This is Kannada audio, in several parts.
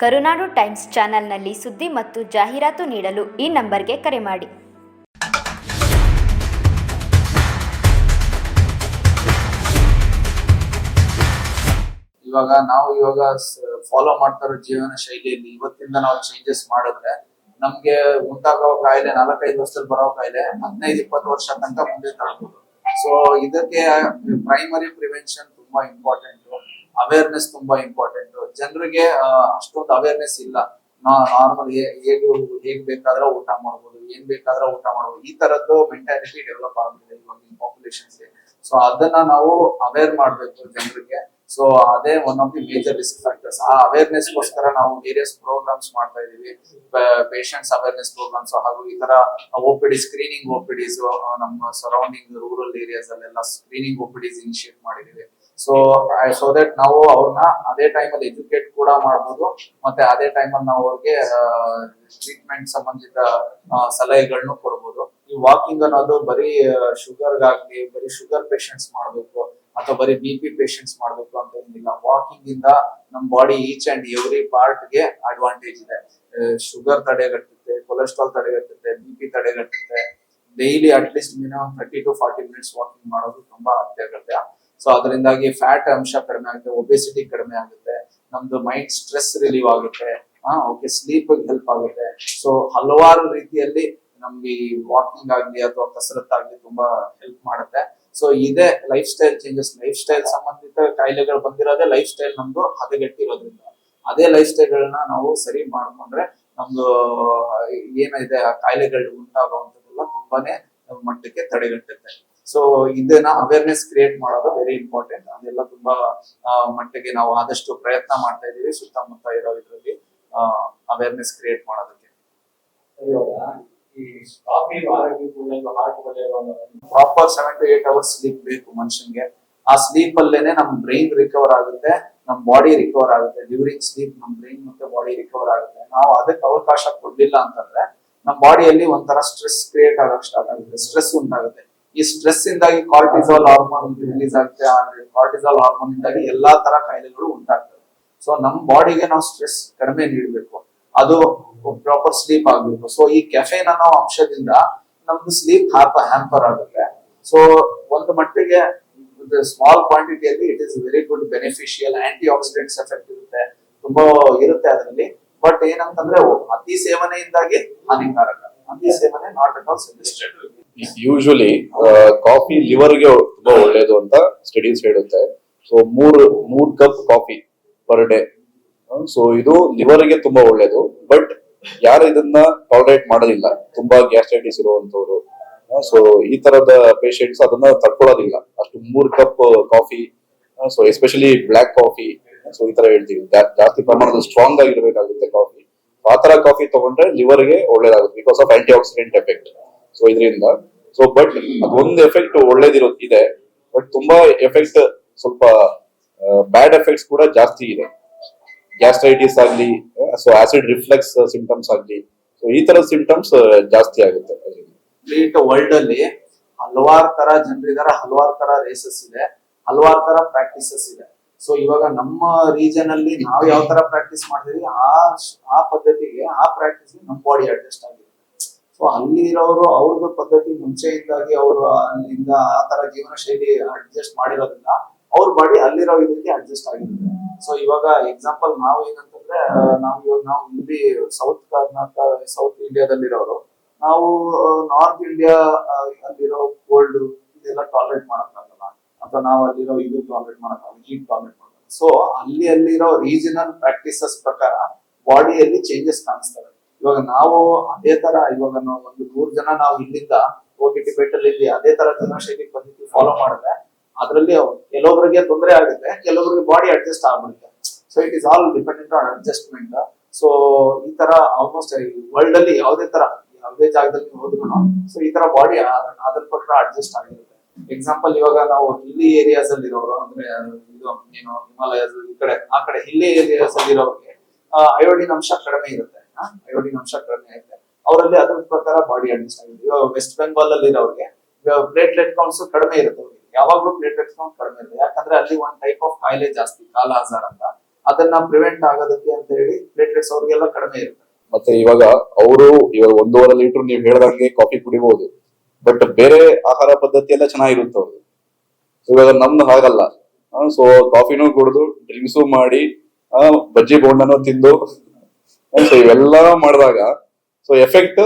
ಕರುನಾಡು ಟೈಮ್ಸ್ ಚಾನೆಲ್ನಲ್ಲಿ ಸುದ್ದಿ ಮತ್ತು ಜಾಹೀರಾತು ನೀಡಲು ಈ ನಂಬರ್ಗೆ ಕರೆ ಮಾಡಿ. ಇವಾಗ ನಾವು ಇವಾಗ ಫಾಲೋ ಮಾಡ್ತಾ ಜೀವನ ಶೈಲಿಯಲ್ಲಿ ಇವತ್ತಿಂದ ನಾವು ಚೇಂಜಸ್ ಮಾಡಿದ್ರೆ ನಮ್ಗೆ ಉಂಟಾಗೋ ಕಾಯಿಲೆ ನಾಲ್ಕೈದು ವರ್ಷದಲ್ಲಿ ಬರೋ ಕಾಯಿಲೆ ಹದಿನೈದು, ಇಪ್ಪತ್ತು ವರ್ಷ ತನಕ ಮುಂದೆ ತಳ್ಬೋದು. ಸೊ ಇದಕ್ಕೆ ಪ್ರೈಮರಿ ಪ್ರಿವೆನ್ಷನ್ ತುಂಬಾ ಇಂಪಾರ್ಟೆಂಟ್ ಅವೇರ್ನೆಸ್ ತುಂಬಾ ಇಂಪಾರ್ಟೆಂಟ್ ಜನರಿಗೆ ಅಷ್ಟೊಂದು ಅವೇರ್ನೆಸ್ ಇಲ್ಲ. ನಾರ್ಮಲ್ ಹೇಗೆ, ಹೇಗ್ ಬೇಕಾದ್ರೆ ಊಟ ಮಾಡ್ಬೋದು, ಏನ್ ಬೇಕಾದ್ರೆ ಊಟ ಮಾಡ್ಬೋದು, ಈ ತರದ್ದು ಮೆಂಟಾಲಿಟಿ ಡೆವಲಪ್ ಆಗಿದೆ ಇವಾಗಿನ ಪಾಪ್ಯುಲೇಷನ್ಸ್ಗೆ ಸೊ ಅದನ್ನ ನಾವು ಅವೇರ್ ಮಾಡ್ಬೇಕು ಜನರಿಗೆ. ಸೊ ಅದೇ one of the major risk factors ಆ ಅವೇರ್ನೆಸ್ ಗೋಸ್ಕರ ನಾವು ವೇರಿಯಸ್ ಪ್ರೋಗ್ರಾಮ್ಸ್ ಮಾಡ್ತಾ ಇದೀವಿ ಪೇಷಂಟ್ಸ್ ಅವೇರ್ನೆಸ್ ಪ್ರೋಗ್ರಾಮ್ಸ್ ಹಾಗೂ ಈ ತರ ಓಪಿಡಿ ಸ್ಕ್ರೀನಿಂಗ್ ಓಪಿಡಿಸ್ ನಮ್ಮ ಸರೌಂಡಿಂಗ್ ರೂರಲ್ ಏರಿಯಾಸ್ ಅಲ್ಲೆಲ್ಲ ಸ್ಕ್ರೀನಿಂಗ್ ಓಪಿಡಿಸ್ ಇನಿಶಿಯೇಟ್ ಮಾಡಿದೀವಿ ಸೊ ಸೊ ದಟ್ ನಾವು ಅವ್ರನ್ನ ಅದೇ ಟೈಮಲ್ಲಿ ಎಜುಕೇಟ್ ಕೂಡ ಮಾಡ್ಬೋದು. ಮತ್ತೆ ಅದೇ ಟೈಮಲ್ಲಿ ನಾವು ಅವ್ರಿಗೆ ಟ್ರೀಟ್ಮೆಂಟ್ ಸಂಬಂಧಿತ ಸಲಹೆಗಳನ್ನು ಕೊಡ್ಬೋದು. ಈ ವಾಕಿಂಗ್ ಅನ್ನೋದು ಬರೀ ಶುಗರ್ಗಾಗ್ಲಿ ಬರೀ ಶುಗರ್ ಪೇಷಂಟ್ಸ್ ಮಾಡ್ಬೇಕು ಅಥವಾ ಬರೀ ಬಿ ಪಿ ಪೇಷಂಟ್ಸ್ ಮಾಡ್ಬೇಕು ಅಂತ ಏನಿಲ್ಲ. ವಾಕಿಂಗ್ ಇಂದ ನಮ್ ಬಾಡಿ ಈಚ್ ಅಂಡ್ ಎವ್ರಿ ಪಾರ್ಟ್ಗೆ ಅಡ್ವಾಂಟೇಜ್ ಇದೆ. ಶುಗರ್ ತಡೆಗಟ್ಟುತ್ತೆ ಕೊಲೆಸ್ಟ್ರಾಲ್ ತಡೆಗಟ್ಟುತ್ತೆ B P ತಡೆಗಟ್ಟುತ್ತೆ daily at least minimum thirty to forty minutes walking ಮಾಡೋದು ತುಂಬಾ ಅತ್ಯಗತ್ಯ. ಸೊ ಅದರಿಂದಾಗಿ ಫ್ಯಾಟ್ ಅಂಶ ಕಡಿಮೆ ಆಗುತ್ತೆ ಒಬೆಸಿಟಿ ಕಡಿಮೆ ಆಗುತ್ತೆ, ನಮ್ದು ಮೈಂಡ್ ಸ್ಟ್ರೆಸ್ ರಿಲೀವ್ ಆಗುತ್ತೆ, ಹಾ ಓಕೆ ಸ್ಲೀಪ್ ಹೆಲ್ಪ್ ಆಗುತ್ತೆ. ಸೊ ಹಲವಾರು ರೀತಿಯಲ್ಲಿ ನಮ್ಗೆ ಈ ವಾಕಿಂಗ್ ಆಗ್ಲಿ ಅಥವಾ ಕಸರತ್ ಆಗ್ಲಿ ತುಂಬಾ ಹೆಲ್ಪ್ ಮಾಡುತ್ತೆ. ಸೊ ಇದೇ life style changes life style ಸಂಬಂಧಿತ ಕಾಯಿಲೆಗಳು ಬಂದಿರೋದೇ ಲೈಫ್ ಸ್ಟೈಲ್ ನಮ್ದು ಹದಗೆಟ್ಟಿರೋದ್ರಿಂದ ಅದೇ ಲೈಫ್ ಸ್ಟೈಲ್ ಗಳನ್ನ ನಾವು ಸರಿ ಮಾಡ್ಕೊಂಡ್ರೆ ನಮ್ದು, ಏನಿದೆ, ಆ ಕಾಯಿಲೆಗಳು ಉಂಟಾಗುವಂತದ್ದೆಲ್ಲ ತುಂಬಾನೇ ಮಟ್ಟಕ್ಕೆ ತಡೆಗಟ್ಟುತ್ತೆ. ಸೊ ಇದನ್ನ ಅವೇರ್ನೆಸ್ ಕ್ರಿಯೇಟ್ ಮಾಡೋದು ವೆರಿ ಇಂಪಾರ್ಟೆಂಟ್ ಅದೆಲ್ಲ ತುಂಬಾ ಮಟ್ಟಿಗೆ ನಾವು ಆದಷ್ಟು ಪ್ರಯತ್ನ ಮಾಡ್ತಾ ಇದೀವಿ ಸುತ್ತಮುತ್ತ ಇರೋ ಇದರಲ್ಲಿ ಅವೇರ್ನೆಸ್ ಕ್ರಿಯೇಟ್ ಮಾಡೋದಕ್ಕೆ. Proper seven to eight hours sleep ಬೇಕು ಮನುಷ್ಯನ್ಗೆ. ಆ ಸ್ಲೀಪ್ ಅಲ್ಲೇನೆ ನಮ್ ಬ್ರೈನ್ ರಿಕವರ್ ಆಗುತ್ತೆ ನಮ್ ಬಾಡಿ ರಿಕವರ್ ಆಗುತ್ತೆ. ಡ್ಯೂರಿಂಗ್ ಸ್ಲೀಪ್ ನಮ್ ಬ್ರೈನ್ ಮತ್ತೆ ಬಾಡಿ ರಿಕವರ್ ಆಗುತ್ತೆ. ನಾವು ಅದಕ್ಕೆ ಅವಕಾಶ ಕೊಡ್ಲಿಲ್ಲ ಅಂತಂದ್ರೆ ನಮ್ ಬಾಡಿಯಲ್ಲಿ ಒಂಥರ ಸ್ಟ್ರೆಸ್ ಕ್ರಿಯೇಟ್ ಆಗಕ್ ಸ್ಟಾರ್ಟ್ ಆಗುತ್ತೆ. ಸ್ಟ್ರೆಸ್ ಉಂಟಾಗುತ್ತೆ. ಈ ಸ್ಟ್ರೆಸ್ ಇಂದಾಗಿ ಕಾರ್ಟಿಸಾಲ್ ಹಾರ್ಮೋನ್ ರಿಲೀಸ್ ಆಗುತ್ತೆ ಕಾರ್ಟಿಸಾಲ್ ಹಾರ್ಮೋನ್ ಇಂದಾಗಿ ಎಲ್ಲಾ ತರ ಕಾಯಿಲೆಗಳು ಉಂಟಾಗ್ತವೆ. ಸೊ ನಮ್ ಬಾಡಿಗೆ ನಾವು ಸ್ಟ್ರೆಸ್ ಕಡಿಮೆ ನೀಡಬೇಕು. ಅದು ಪ್ರಾಪರ್ ಸ್ಲೀಪ್ ಆಗ್ಬೇಕು. ಸೊ ಈ ಕೆಫೆನ್ ಅನ್ನೋ ಅಂಶದಿಂದ ನಮ್ದು ಸ್ಲೀಪ್ ಹ್ಯಾಂಪರ್ ಆಗುತ್ತೆ. ಸೊ ಒಂದು ಮಟ್ಟಿಗೆ small ಕ್ವಾಂಟಿಟಿಯಲ್ಲಿ it is very good beneficial anti oxidants effect ಇರುತ್ತೆ. ತುಂಬಾ ಇರುತ್ತೆ ಅದರಲ್ಲಿ. ಬಟ್ ಏನಂತಂದ್ರೆ ಅತಿ ಸೇವನೆಯಿಂದಾಗಿ ಹಾನಿಕಾರಕ. ಅತಿ ಸೇವನೆ not at all suggested usually coffee ಲಿವರ್ಗೆ ತುಂಬಾ ಒಳ್ಳೇದು ಅಂತ ಸ್ಟಡೀಸ್ ಹೇಳುತ್ತೆ. ಸೊ ಮೂರ್ ಮೂರ್ cup coffee per day so ಇದು ಲಿವರ್ಗೆ ತುಂಬಾ ಒಳ್ಳೇದು. ಬಟ್ ಯಾರು ಇದನ್ನ ಟಾಲರೇಟ್ ಮಾಡೋದಿಲ್ಲ. ತುಂಬಾ ಗ್ಯಾಸ್ಟ್ರೈಟಿಸ್ ಇರುವಂತವ್ರು ಸೊ ಈ ತರದ ಪೇಷಂಟ್ಸ್ ಅದನ್ನ ತಡ್ಕೊಳ್ಳೋದಿಲ್ಲ. ಅಷ್ಟು ಮೂರ್ cup coffee so especially black coffee so ಈ ತರ ಹೇಳ್ತೀವಿ. ಜಾಸ್ತಿ ಪ್ರಮಾಣದ ಸ್ಟ್ರಾಂಗ್ ಆಗಿರ್ಬೇಕಾಗುತ್ತೆ ಕಾಫಿ ಆ ತರ ಕಾಫಿ ತಗೊಂಡ್ರೆ ಲಿವರ್ಗೆ ಒಳ್ಳೇದಾಗುತ್ತೆ because of anti oxidant effect so ಇದರಿಂದ ಸೊ ಬಟ್ ಅದೊಂದು ಎಫೆಕ್ಟ್ ಒಳ್ಳೇದಿರೋ ಬಟ್ ತುಂಬಾ ಎಫೆಕ್ಟ್ ಸ್ವಲ್ಪ ಬ್ಯಾಡ್ ಎಫೆಕ್ಟ್ಸ್ ಕೂಡ ಜಾಸ್ತಿ ಇದೆ. ಗ್ಯಾಸ್ಟ್ರೈಟಿಸ್ ಆಗ್ಲಿ ಸೊ ಆಸಿಡ್ ರಿಫ್ಲೆಕ್ಸ್ ಸಿಂಟಮ್ಸ್ ಆಗ್ಲಿ ಸೊ ಈ ತರ ಸಿಂಟಮ್ಸ್ ಜಾಸ್ತಿ ಆಗುತ್ತೆ. ಕಂಪ್ಲೀಟ್ ವರ್ಲ್ಡ್ ಅಲ್ಲಿ ಹಲವಾರು ತರ ಜನರಿದಾರೆ ಹಲವಾರು ತರ ರೇಸಸ್ ಇದೆ, ಹಲವಾರು ತರ ಪ್ರಾಕ್ಟೀಸಸ್ ಇದೆ. ಸೊ ಇವಾಗ ನಮ್ಮ ರೀಜನ್ ಅಲ್ಲಿ ನಾವು ಯಾವ ತರ ಪ್ರಾಕ್ಟೀಸ್ ಮಾಡ್ತೀವಿ ಆ ಆ ಪದ್ಧತಿಗೆ, ಆ ಪ್ರಾಕ್ಟೀಸ್ ನಮ್ಮ ಬಾಡಿ ಅಡ್ಜಸ್ಟ್ ಆಗಿದೆ. ಸೊ ಅಲ್ಲಿ ಇರೋರು ಅವ್ರದ್ದು ಪದ್ಧತಿ ಮುಂಚೆಯಿಂದಾಗಿ ಅವರು ಅಲ್ಲಿಂದ ಆ ತರ ಜೀವನ ಶೈಲಿ ಅಡ್ಜಸ್ಟ್ ಮಾಡಿರೋದ್ರಿಂದ ಅವ್ರ ಬಾಡಿ ಅಲ್ಲಿರೋ ಇದಕ್ಕೆ ಅಡ್ಜಸ್ಟ್ ಆಗಿರುತ್ತೆ. ಸೊ ಇವಾಗ ಎಕ್ಸಾಂಪಲ್ ನಾವು ಏನಂತಂದ್ರೆ ನಾವು ಇವಾಗ ನಾವು ಇಲ್ಲಿ ಸೌತ್ ಕರ್ನಾಟಕ ಸೌತ್ ಇಂಡಿಯಾದಲ್ಲಿರೋರು ನಾವು ನಾರ್ತ್ ಇಂಡಿಯಾ ಅಲ್ಲಿರೋ ಕೋಲ್ಡ್ ಇದೆಲ್ಲ ಟಾಲರೇಟ್ ಮಾಡೋಕ್ಕಾಗಲ್ಲ. ಅಥವಾ ನಾವು ಅಲ್ಲಿರೋ ಇದು ಟಾಲರೇಟ್ ಮಾಡೋಕ್ಕಾಗಲ್ಲ ಹೀಟ್ ಟಾಲರೇಟ್ ಮಾಡಲ್ಲ ಸೊ ಅಲ್ಲಿ ಅಲ್ಲಿರೋ ರೀಜನಲ್ ಪ್ರಾಕ್ಟೀಸಸ್ ಪ್ರಕಾರ ಬಾಡಿಯಲ್ಲಿ ಚೇಂಜಸ್ ಕಾಣಿಸ್ತವೆ ಇವಾಗ ನಾವು ಅದೇ ತರ ಇವಾಗ ನಾವು ಒಂದು ನೂರು ಜನ ನಾವು ಇಲ್ಲಿಂದ ಹೋಗಿ ಟಿಬೆಟ್ ಅಲ್ಲಿ ಅದೇ ತರ ಜನಶೈಲಿ ಪದ್ಧತಿ ಫಾಲೋ ಮಾಡಿದ್ರೆ ಅದರಲ್ಲಿ ಕೆಲವೊಬ್ಬರಿಗೆ ತೊಂದರೆ ಆಗುತ್ತೆ ಕೆಲವೊಬ್ಬರಿಗೆ ಬಾಡಿ ಅಡ್ಜಸ್ಟ್ ಆಗ್ಬಿಡುತ್ತೆ. So it is all dependent on adjustment so ಈ ತರ ಆಲ್ಮೋಸ್ಟ್ ವರ್ಲ್ಡ್ ಅಲ್ಲಿ ಯಾವುದೇ ತರ, ಯಾವುದೇ ಜಾಗದಲ್ಲಿ ಹೋದ್ರು ಸೊ ಈ ತರ ಬಾಡಿ ಅದ್ರ ಪ್ರಕಾರ ಅಡ್ಜಸ್ಟ್ ಆಗಿರುತ್ತೆ. ಎಕ್ಸಾಂಪಲ್ ಇವಾಗ ನಾವು ಹಿಲ್ಲಿ ಏರಿಯಾಸ್ ಅಲ್ಲಿ ಇರೋರು, ಅಂದ್ರೆ ಇದು ಏನು ಹಿಮಾಲಯ ಈ ಕಡೆ, ಆ ಕಡೆ ಹಿಲ್ಲಿ ಏರಿಯಾಸ್ ಅಲ್ಲಿ ಇರೋರಿಗೆ ಅಯೋಡಿನ್ ಅಂಶ ಕಡಿಮೆ ಇರುತ್ತೆ. ಅಯೋಡಿನ್ ಅಂಶ ಕಡಿಮೆ ಆಗಿದೆ ಅವರಲ್ಲಿ ಅದ್ರ ಪ್ರಕಾರ ಬಾಡಿ ಅಡ್ಜಸ್ಟ್ ಆಗಿದೆ ಇವಾಗ ವೆಸ್ಟ್ ಬೆಂಗಾಲ್ ಅಲ್ಲಿ ಇರೋರಿಗೆ ಪ್ಲೇಟ್ಲೆಟ್ ಕೌಂಟ್ಸ್ ಕಡಿಮೆ ಇರುತ್ತೆ ಅವ್ರಿಗೆ. ಯಾವಾಗ್ಲೂ ಪ್ಲೇಟ್ಲೆಟ್ ಕೌಂಟ್ ಕಡಿಮೆ ಇರುತ್ತೆ. ಯಾಕಂದ್ರೆ ಅಲ್ಲಿ ಒಂದ್ ಟೈಪ್ ಆಫ್ ಕಾಯಿಲೆ ಜಾಸ್ತಿ, ಕಾಲ ಆಜಾರ್ ಅಂತ. ಅದನ್ನ ಪ್ರಿವೆಂಟ್ ಆಗೋದಕ್ಕೆ ಅಂತ ಹೇಳಿ ಪ್ಲೇಟ್ಲೆಟ್ಸ್ ಅವ್ರಿಗೆಲ್ಲ ಕಡಿಮೆ ಇರುತ್ತೆ. ಮತ್ತೆ ಇವಾಗ ಅವರು ಇವಾಗ ಒಂದೂವರೆ ಲೀಟರ್ ನೀವು ಹೇಳ್ದಂಗೆ ಕಾಫಿ ಕುಡಿಬಹುದು ಬಟ್ ಬೇರೆ ಆಹಾರ ಪದ್ಧತಿ ಎಲ್ಲ ಚೆನ್ನಾಗಿರುತ್ತೆ ಅವ್ರಿಗೆ ಇವಾಗ ನಮ್ದು ಹಾಗಲ್ಲ. ಸೊ ಕಾಫಿನೂ ಕುಡಿದು ಡ್ರಿಂಕ್ಸು ಮಾಡಿ ಬಜ್ಜಿ ಬೋಂಡನೂ ತಿಂದು ಸೊ ಇವೆಲ್ಲ ಮಾಡಿದಾಗ ಸೊ ಎಫೆಕ್ಟ್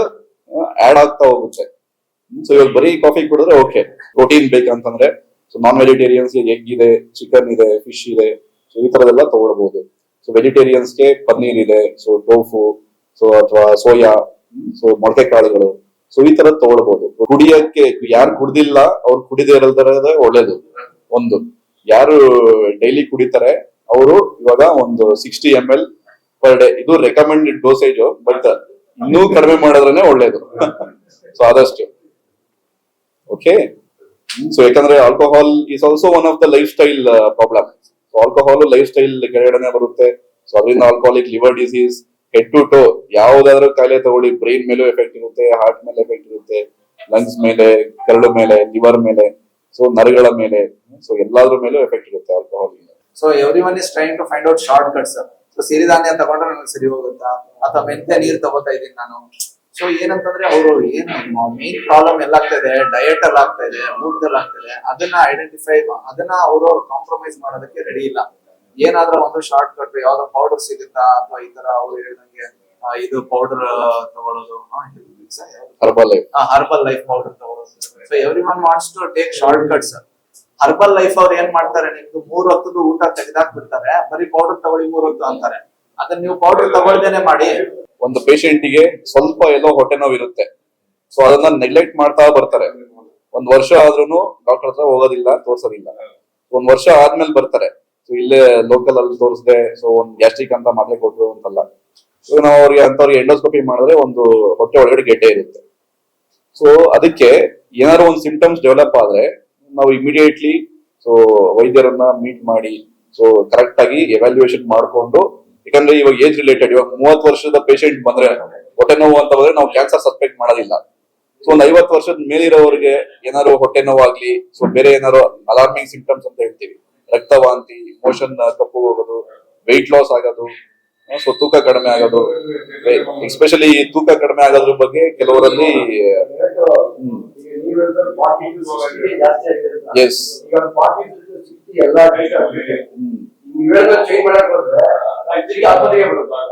ಆಡ್ ಆಗ್ತಾ ಹೋಗುತ್ತೆ. ಸೊ ಇವಾಗ ಬರೀ ಕಾಫಿ ಕುಡಿದ್ರೆ ಓಕೆ ಪ್ರೋಟೀನ್ ಬೇಕಂತಂದ್ರೆ ಸೊ ನಾನ್ ವೆಜಿಟೇರಿಯನ್ಸ್ ಎಗ್ ಇದೆ ಚಿಕನ್ ಇದೆ ಫಿಶ್ ಇದೆ ಸೊ ಈ ತರದೆಲ್ಲ ತಗೊಳ್ಬಹುದು ಸೊ ವೆಜಿಟೇರಿಯನ್ಸ್ಗೆ ಪನ್ನೀರ್ ಇದೆ ಸೊ ಟೋಫು ಸೊ ಅಥವಾ ಸೋಯಾ ಸೊ ಮೊಳಕೆ ಕಾಳುಗಳು ಸೊ ಈ ತರ ತಗೊಳ್ಬಹುದು ಕುಡಿಯಕ್ಕೆ ಯಾರು ಕುಡ್ದಿಲ್ಲ, ಅವ್ರು ಕುಡಿದೇ ಇರೋದ್ರೆ ಒಳ್ಳೇದು. ಒಂದು. ಯಾರು ಡೈಲಿ ಕುಡಿತಾರೆ, ಅವರು ಇವಾಗ ಒಂದು sixty M L per day ಇದು ರೆಕಮೆಂಡೆಡ್ ಡೋಸೇಜ್ ಬಟ್ ಇನ್ನೂ ಕಡಿಮೆ ಮಾಡಿದ್ರೆ ಒಳ್ಳೇದು. ಸೊ ಆದಷ್ಟು. ಓಕೆ ಸೊ ಯಾಕಂದ್ರೆ alcohol is also one of the life style problem so alcohol life style ಕೆಳಗಡೆನೆ ಬರುತ್ತೆ. ಸೊ ಅದರಿಂದ alcoholic liver disease head to toe ಯಾವ್ದಾದ್ರು ಕಾಯಿಲೆ ತಗೊಳ್ಳಿ ಬ್ರೈನ್ ಮೇಲೂ ಎಫೆಕ್ಟ್ ಇರುತ್ತೆ ಹಾರ್ಟ್ ಮೇಲೆ ಎಫೆಕ್ಟ್ ಇರುತ್ತೆ ಲಂಗ್ಸ್ ಮೇಲೆ ಕರಳು ಮೇಲೆ ಲಿವರ್ ಮೇಲೆ ಸೊ ನರಗಳ ಮೇಲೆ ಸೊ ಎಲ್ಲಾದ್ರ ಮೇಲೂ ಎಫೆಕ್ಟ್ ಇರುತ್ತೆ alcohol so every one is trying to find out short cuts ಸಿರಿಧಾನ್ಯ ತಗೊಂಡ್ರೆ ನನಗೆ ಸರಿ ಹೋಗುತ್ತಾ? ಅಥವಾ ಮೆಂತೆ ನೀರ್ ತಗೋತಾ ಇದೀನಿ ನಾನು. ಸೊ ಏನಂತಂದ್ರೆ ಅವರು ಏನು ಮೇನ್ ಪ್ರಾಬ್ಲಮ್ ಎಲ್ಲ ಆಗ್ತಾ ಇದೆ ಡಯಟ್ ಅಲ್ಲಿ ಆಗ್ತಾ ಇದೆ ಊಟದಲ್ಲಿ ಆಗ್ತಾ ಇದೆ. ಅದನ್ನ ಐಡೆಂಟಿಫೈ ಅದನ್ನ ಅವರು ಕಾಂಪ್ರಮೈಸ್ ಮಾಡೋದಕ್ಕೆ ರೆಡಿ ಇಲ್ಲ. ಏನಾದ್ರೂ ಒಂದು ಶಾರ್ಟ್ ಕಟ್ ಯಾವ್ದೋ ಪೌಡರ್ ಸಿಗುತ್ತಾ? ಅಥವಾ ಈ ತರ ಅವ್ರು ಹೇಳಿದಂಗೆ ಇದು ಪೌಡರ್ ತಗೊಳ್ಳೋದು Herbalife Herbalife powder ತಗೊಳ್ಳೋದು so every one wants to take short cuts Herbalife ಅವ್ರು ಏನ್ ಮಾಡ್ತಾರೆ ನಿಮ್ದು ಮೂರ್ ಹೊತ್ತದ ಊಟ ತೆಗೆದಾಕ್ ಬಿಡ್ತಾರೆ ಬರೀ ಪೌಡರ್ ತಗೊಳ್ಳಿ ಮೂರ್ ಹೊತ್ತು ಅಂತಾರೆ. ಅದನ್ನ ನೀವು ಪೌಡರ್ ತಗೊಳ್ದೇನೆ ಮಾಡಿ. ಒಂದು ಪೇಷಂಟ್ಗೆ ಸ್ವಲ್ಪ ಎಲ್ಲೋ ಹೊಟ್ಟೆ ನೋವು ಇರುತ್ತೆ. ಸೊ ಅದನ್ನ ನೆಗ್ಲೆಕ್ಟ್ ಮಾಡ್ತಾ ಬರ್ತಾರೆ. ಒಂದ್ ವರ್ಷ ಆದ್ರೂನು ಡಾಕ್ಟರ್ ಹತ್ರ ಹೋಗೋದಿಲ್ಲ ತೋರ್ಸೋದಿಲ್ಲ. ಒಂದ್ ವರ್ಷ ಆದ್ಮೇಲೆ ಬರ್ತಾರೆ. ಸೊ ಇಲ್ಲೇ ಲೋಕಲ್ ಅಲ್ಲಿ ತೋರಿಸದೆ ಸೊ ಒಂದ್ ಗ್ಯಾಸ್ಟ್ರಿಕ್ ಅಂತ ಮಾತ್ರೆ ಕೊಟ್ರು ಅಂತಲ್ಲ. ಸೊ ನಾವು ಅವ್ರಿಗೆ ಅಂತವ್ರಿಗೆ ಎಂಡೋಸ್ಕೋಪಿ ಮಾಡಿದ್ರೆ ಒಂದು ಹೊಟ್ಟೆ ಒಳಗಡೆ ಗೆಡ್ಡೆ ಇರುತ್ತೆ. ಸೊ ಅದಕ್ಕೆ ಏನಾದ್ರು ಒಂದು ಸಿಂಪ್ಟಮ್ಸ್ ಡೆವಲಪ್ ಆದ್ರೆ ನಾವು ಇಮಿಡಿಯೇಟ್ಲಿ ಸೊ ವೈದ್ಯರನ್ನ ಮೀಟ್ ಮಾಡಿ ಸೊ ಕರೆಕ್ಟ್ ಆಗಿ ಎವ್ಯಾಲ್ಯೂಯೇಷನ್ ಮಾಡಿಕೊಂಡು, ಯಾಕಂದ್ರೆ ಇವಾಗ ಏಜ್ ರಿಲೇಟೆಡ್ ಇವಾಗ ಮೂವತ್ತು ವರ್ಷದ ಪೇಷಂಟ್ ಬಂದ್ರೆ, ಹೊಟ್ಟೆ ನೋವು ಅಂತ ಬಂದ್ರೆ ನಾವು ಕ್ಯಾನ್ಸರ್ ಸಸ್ಪೆಕ್ಟ್ ಮಾಡೋದಿಲ್ಲ. ಸೊ ಒಂದ್ ಐವತ್ತು ವರ್ಷದ ಮೇಲಿರೋರಿಗೆ ಏನಾದ್ರು ಹೊಟ್ಟೆ ನೋವಾಗ್ಲಿ ಸೊ ಬೇರೆ ಏನಾದ್ರು ಅಲಾರ್ಮಿಂಗ್ ಸಿಂಪ್ಟಮ್ಸ್ ಅಂತ ಹೇಳ್ತೀವಿ. ರಕ್ತವಾಂತಿ ಮೋಷನ್ ಕಪ್ಪು ಹೋಗೋದು ವೆಯ್ಟ್ ಲಾಸ್ ಆಗೋದು ಸೊ ತೂಕ ಕಡಿಮೆ ಆಗೋದು ಎಸ್ಪೆಷಲಿ ತೂಕ ಕಡಿಮೆ ಆಗೋದ್ರ ಬಗ್ಗೆ ಕೆಲವರಲ್ಲಿ ಹ್ಮ್. ಈಗ ನೀವು ಹೇಳಿದ್ರೆ 40 to 60 ಜಾಸ್ತಿ ಆಗಿರುತ್ತೆ. Yes. ಈಗ 40 to 60 ಎಲ್ಲ ಡೇಟಾ ಬಿಟ್ಟಿದೆ. ಹ್ಮ್. ನೀವು ಹೇಳಿದ್ರೆ change ಮಾಡಕ್ ಹೋದ್ರೆ actually ಆತ್ಮಹತ್ಯೆಗೆ ಬಿಡುತ್ತೆ ಆಗ.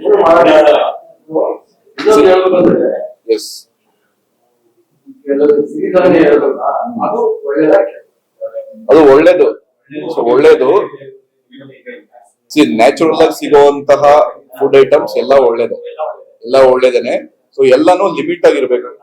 ಏನು ಮಾಡೋಕ್ಕಾಗಲ್ಲ. ಇನ್ನೊಂದು ಹೇಳ್ಬೇಕಂದ್ರೆ ಎಸ್ ಹೇಳೋದಲ್ಲ ಅದು ಒಳ್ಳೇದು ಒಳ್ಳೇದು ಸೊ ನ್ಯಾಚುರಲ್ ಆಗಿ ಸಿಗುವಂತಹ ಫುಡ್ ಐಟಮ್ಸ್ ಎಲ್ಲ ಒಳ್ಳೇದೇ. ಎಲ್ಲ ಒಳ್ಳೇದೇನೆ. ಸೊ ಎಲ್ಲಾನು ಲಿಮಿಟ್ ಆಗಿರ್ಬೇಕು.